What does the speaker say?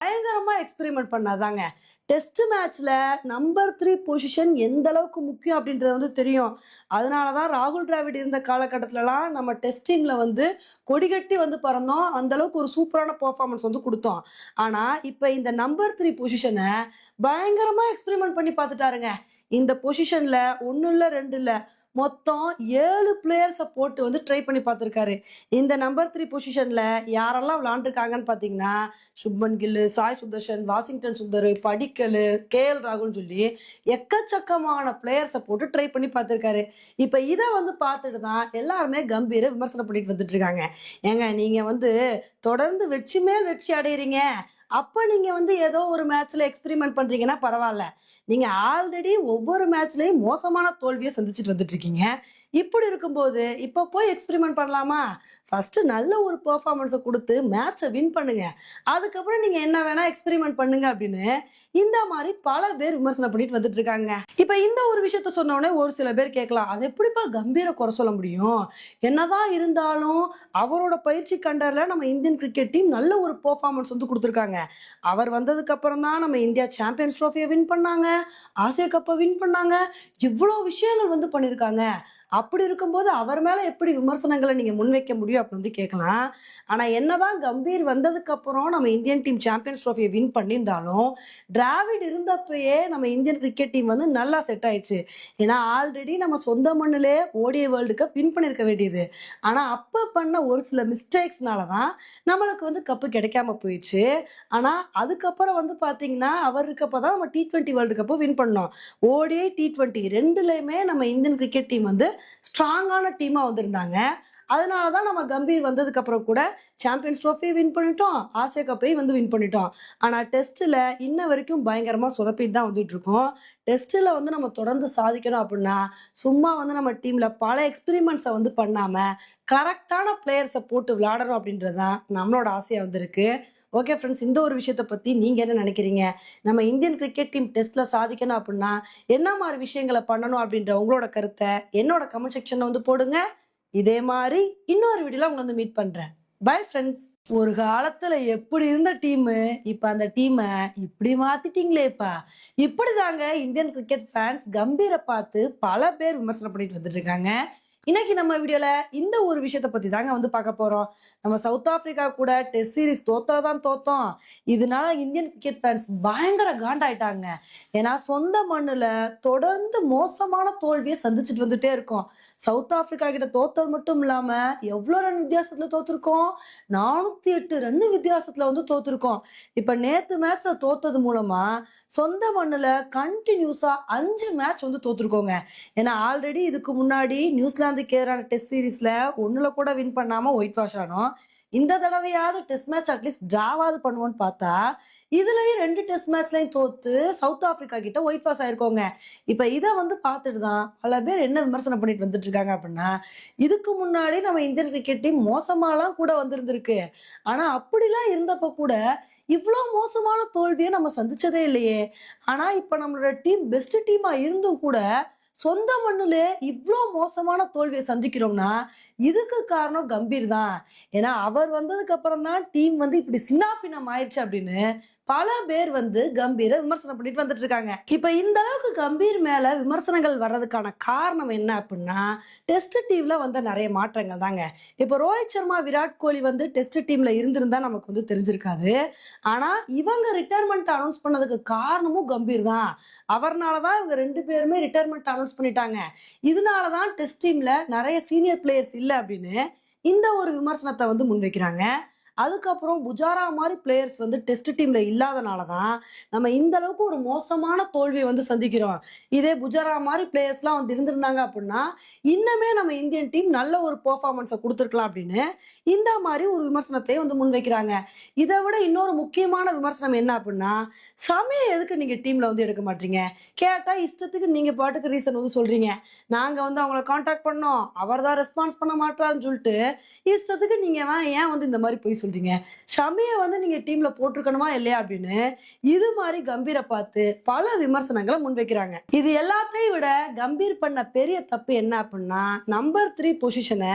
பயங்கரமா எக்ஸ்பெரிமெண்ட் பண்ணாதாங்க. டெஸ்ட் மேட்ச்ல நம்பர் த்ரீ பொசிஷன் எந்த அளவுக்கு முக்கியம் அப்படின்றது வந்து தெரியும். அதனால தான் ராகுல் டிராவிட் இருந்த காலகட்டத்திலலாம் நம்ம டெஸ்ட் டீம்ல வந்து கொடிகட்டி வந்து பறந்தோம். அந்த அளவுக்கு ஒரு சூப்பரான பர்ஃபார்மன்ஸ் வந்து கொடுத்தோம். ஆனா இப்போ இந்த நம்பர் த்ரீ பொசிஷனை பயங்கரமா எக்ஸ்பெரிமெண்ட் பண்ணி பார்த்துட்டாருங்க. இந்த பொசிஷன்ல ஒன்றும் இல்லை ரெண்டு இல்லை மொத்தம் ஏழு பிளேயர்ஸை போட்டு வந்து ட்ரை பண்ணி பார்த்துருக்காரு. இந்த நம்பர் த்ரீ பொசிஷனில் யாரெல்லாம் விளாண்டுருக்காங்கன்னு பார்த்தீங்கன்னா Shubman Gill Sai Sudharsan Washington Sundar Padikkal K L ராகுல்னு சொல்லி எக்கச்சக்கமான பிளேயர்ஸை போட்டு ட்ரை பண்ணி பார்த்துருக்காரு. இப்போ இதை வந்து பார்த்துட்டு தான் எல்லாருமே கம்பீர விமர்சனம் பண்ணிட்டு வந்துட்டு இருக்காங்க. ஏங்க நீங்கள் வந்து தொடர்ந்து வெற்றி மேல் வெற்றி அடையிறீங்க. அப்போ நீங்கள் வந்து ஏதோ ஒரு மேட்ச்சில் எக்ஸ்பெரிமெண்ட் பண்ணுறீங்கன்னா பரவாயில்ல. நீங்கள் ஆல்ரெடி ஒவ்வொரு மேட்ச்லேயும் மோசமான தோல்வியை சந்திச்சுட்டு வந்துட்டு இருக்கீங்க. இப்படி இருக்கும்போது இப்போ போய் எக்ஸ்பெரிமெண்ட் பண்ணலாமா? ஃபஸ்ட்டு நல்ல ஒரு பெர்ஃபார்மன்ஸை கொடுத்து மேட்சை வின் பண்ணுங்க. அதுக்கப்புறம் நீங்கள் என்ன வேணால் எக்ஸ்பெரிமெண்ட் பண்ணுங்க அப்படின்னு இந்த மாதிரி பல பேர் விமர்சனம் பண்ணிட்டு வந்துட்டு இருக்காங்க இப்போ இந்த ஒரு விஷயத்த சொன்னோடனே ஒரு சில பேர் கேட்கலாம் அது எப்படிப்பா கம்பீர குறை சொல்ல முடியும்? என்னதான் இருந்தாலும் அவரோட பயிற்சி கண்டரில் நம்ம இந்தியன் கிரிக்கெட் டீம் நல்ல ஒரு பெர்ஃபார்மன்ஸ் வந்து கொடுத்துருக்காங்க. அவர் வந்ததுக்கு அப்புறம் தான் நம்ம இந்தியா சாம்பியன்ஸ் ட்ரோஃபியை வின் பண்ணாங்க. ஆசிய கப்பை வின் பண்ணாங்க. இவ்வளோ விஷயங்கள் வந்து பண்ணியிருக்காங்க அப்படி இருக்கும்போது அவர் மேலே எப்படி விமர்சனங்களை நீங்கள் முன்வைக்க முடியும் அப்படி வந்து கேட்கலாம் ஆனால் என்னதான் கம்பீர் வந்ததுக்கப்புறம் நம்ம இந்தியன் டீம் சாம்பியன்ஸ் ட்ரோஃபியை வின் பண்ணியிருந்தாலும் டிராவிட் இருந்தப்பயே நம்ம இந்தியன் கிரிக்கெட் டீம் வந்து நல்லா செட் ஆயிடுச்சு. ஏன்னா ஆல்ரெடி நம்ம சொந்த மண்ணிலே ஓடிய வேர்ல்டு கப் வின் பண்ணியிருக்க வேண்டியது. ஆனால் அப்போ பண்ண ஒரு சில மிஸ்டேக்ஸ்னால தான் நம்மளுக்கு வந்து கப்பு கிடைக்காம போயிடுச்சு. ஆனால் அதுக்கப்புறம் வந்து பார்த்தீங்கன்னா அவர் இருக்கப்போ தான் நம்ம T twenty world cup win பண்ணோம். ஓடிஐ டி ட்வெண்ட்டி ரெண்டுலேயுமே நம்ம இந்தியன் கிரிக்கெட் டீம் வந்து ஸ்ட்ராங்கான டீமாக வந்திருந்தாங்க. அதனால தான் நம்ம கம்பீர் வந்ததுக்கு அப்புறம் கூட சாம்பியன்ஸ் ட்ரோஃபியை வின் பண்ணிட்டோம். ஆசிய கப்பையும் வந்து வின் பண்ணிட்டோம். ஆனால் டெஸ்ட்டில் இன்ன வரைக்கும் பயங்கரமாக சொதப்பிட்டு தான் வந்துட்டுருக்கோம் டெஸ்ட்டில் வந்து நம்ம தொடர்ந்து சாதிக்கணும் அப்படின்னா சும்மா வந்து நம்ம டீமில் பல எக்ஸ்பிரிமெண்ட்ஸை வந்து பண்ணாமல் கரெக்டான பிளேயர்ஸை போட்டு விளையாடணும் அப்படின்றது தான் நம்மளோட ஆசையாக வந்திருக்கு. ஓகே ஃப்ரெண்ட்ஸ் இந்த ஒரு விஷயத்தை பற்றி நீங்கள் என்ன நினைக்கிறீங்க? நம்ம இந்தியன் கிரிக்கெட் டீம் டெஸ்ட்டில் சாதிக்கணும் அப்படின்னா என்ன மாதிரி விஷயங்களை பண்ணணும் அப்படின்ற உங்களோட கருத்தை என்னோட கமெண்ட் செக்ஷனில் வந்து போடுங்க. இதே மாதிரி இன்னொரு வீடியோவில் உங்களை வந்து மீட் பண்ணுறேன் பை ஃப்ரெண்ட்ஸ் ஒரு காலத்துல எப்படி இருந்த டீமு இப்ப அந்த டீமை இப்படி மாத்திட்டீங்களேப்பா இப்படிதாங்க இந்தியன் கிரிக்கெட் ஃபேன்ஸ் கம்பீரை பார்த்து பல பேர் விமர்சனம் பண்ணிட்டு வந்துட்டு இருக்காங்க. இன்னைக்கு நம்ம வீடியோல இந்த ஒரு விஷயத்த பத்தி தாங்க வந்து பார்க்க போறோம். நம்ம சவுத் ஆப்பிரிக்கா கூட டெஸ்ட் சீரிஸ் தோத்தாதான் தோத்தோம். இதனால இந்தியன் கிரிக்கெட் ஃபேன்ஸ் பயங்கர காண்டாயிட்டாங்க. ஏன்னா சொந்த மண்ணுல தொடர்ந்து மோசமான தோல்வியை சந்திச்சுட்டு வந்துட்டே இருக்கோம். சவுத் ஆப்பிரிக்கா கிட்ட தோத்தது மட்டும் இல்லாம எவ்வளவு ரன் வித்தியாசத்துல தோத்துருக்கோம்? நானூத்தி எட்டு ரன் வித்தியாசத்துல வந்து தோத்துருக்கோம். இப்ப நேத்து மேட்ச்ல தோத்தது மூலமா சொந்த மண்ணுல கண்டினியூஸா அஞ்சு மேட்ச் வந்து தோத்துருக்கோங்க. ஏன்னா ஆல்ரெடி இதுக்கு முன்னாடி நியூசிலாந்துக்கு எதிரான டெஸ்ட் சீரீஸ்ல ஒண்ணுல கூட வின் பண்ணாம ஒயிட் வாஷ் ஆனோம். இந்த தடவையாவது டெஸ்ட் மேட்ச் அட்லீஸ்ட் டிராவாவது பண்ணுவோம்னு பார்த்தா இதுலயும் ரெண்டு டெஸ்ட் மேட்ச்லயும் தோத்து சவுத் ஆப்பிரிக்கா கிட்ட ஒயிட் வாஷ் ஆயிருக்கோங்க. இப்ப இதை வந்து பார்த்துட்டு தான் பல பேர் என்ன விமர்சனம் பண்ணிட்டு வந்துட்டு இருக்காங்க அப்படின்னா இதுக்கு முன்னாடி நம்ம இந்தியன் கிரிக்கெட் டீம் மோசமாலாம் கூட வந்திருந்திருக்கு. ஆனா அப்படிலாம் இருந்தப்ப கூட இவ்வளோ மோசமான தோல்வியை நம்ம சந்திச்சதே இல்லையே. ஆனா இப்ப நம்மளோட டீம் பெஸ்ட் டீமா இருந்தும் கூட சொந்த மண்ணுல இவ்வளோ மோசமான தோல்வியை சந்திக்கிறோம்னா இதுக்கு காரணம் கம்பீர் தான். ஏன்னா அவர் வந்ததுக்கு அப்புறம் தான் டீம் வந்து இப்படி சின்னாப்பினம் ஆயிடுச்சு அப்படின்னு பல பேர் வந்து கம்பீர விமர்சனம் பண்ணிட்டு வந்துட்டு இருக்காங்க இப்ப இந்த அளவுக்கு கம்பீர் மேல விமர்சனங்கள் வர்றதுக்கான காரணம் என்ன அப்படின்னா டெஸ்ட் டீம்ல வந்த நிறைய மாற்றங்கள் தாங்க. இப்போ ரோஹித் சர்மா விராட் கோலி வந்து டெஸ்ட் டீம்ல இருந்திருந்தா நமக்கு வந்து தெரிஞ்சிருக்காது. ஆனா இவங்க ரிட்டையர்மெண்ட் அனௌன்ஸ் பண்ணதுக்கு காரணமும் கம்பீர் தான். அவர்னால தான் இவங்க ரெண்டு பேருமே ரிட்டையர்மெண்ட் அனௌன்ஸ் பண்ணிட்டாங்க. இதனால தான் டெஸ்ட் டீம்ல நிறைய சீனியர் பிளேயர்ஸ் இல்லை அப்படின்னு இந்த ஒரு விமர்சனத்தை வந்து முன்வைக்கிறாங்க. அதுக்கப்புறம் புஜாரா மாதிரி பிளேயர்ஸ் வந்து டெஸ்ட் டீம்ல இல்லாதனால தான் நம்ம இந்த அளவுக்கு ஒரு மோசமான தோல்வியை வந்து சந்திக்கிறோம். இதே புஜாரா மாதிரி பிளேயர்ஸ்லாம் வந்து இருந்திருந்தாங்க அப்படின்னா இன்னமே நம்ம இந்தியன் டீம் நல்ல ஒரு பெர்ஃபார்மன்ஸை கொடுத்துருக்கலாம் அப்படின்னு இந்த மாதிரி ஒரு விமர்சனத்தை வந்து முன்வைக்கிறாங்க. இதை விட இன்னொரு முக்கியமான விமர்சனம் என்ன அப்படின்னா ஷமியை எதுக்கு நீங்க டீம்ல வந்து எடுக்க மாட்டீங்க? கேட்டா இஷ்டத்துக்கு நீங்க பாட்டுக்கு ரீசன் வந்து சொல்றீங்க. நாங்க வந்து அவங்கள காண்டாக்ட் பண்ணோம். அவர் தான் ரெஸ்பான்ஸ் பண்ண மாட்டாருன்னு சொல்லிட்டு இஷ்டத்துக்கு நீங்க ஏன் வந்து இந்த மாதிரி போய் சொல்றீங்க. ஷமியை வந்து நீங்க டீம்ல போட்டிருக்கணுமா இல்லையா அப்படின்னு இது மாதிரி கம்பீரை பார்த்து பல விமர்சனங்களை முன்வைக்கிறாங்க. இது எல்லாத்தையும் விட கம்பீர் பண்ண பெரிய தப்பு என்ன அப்படின்னா நம்பர் த்ரீ பொசிஷனை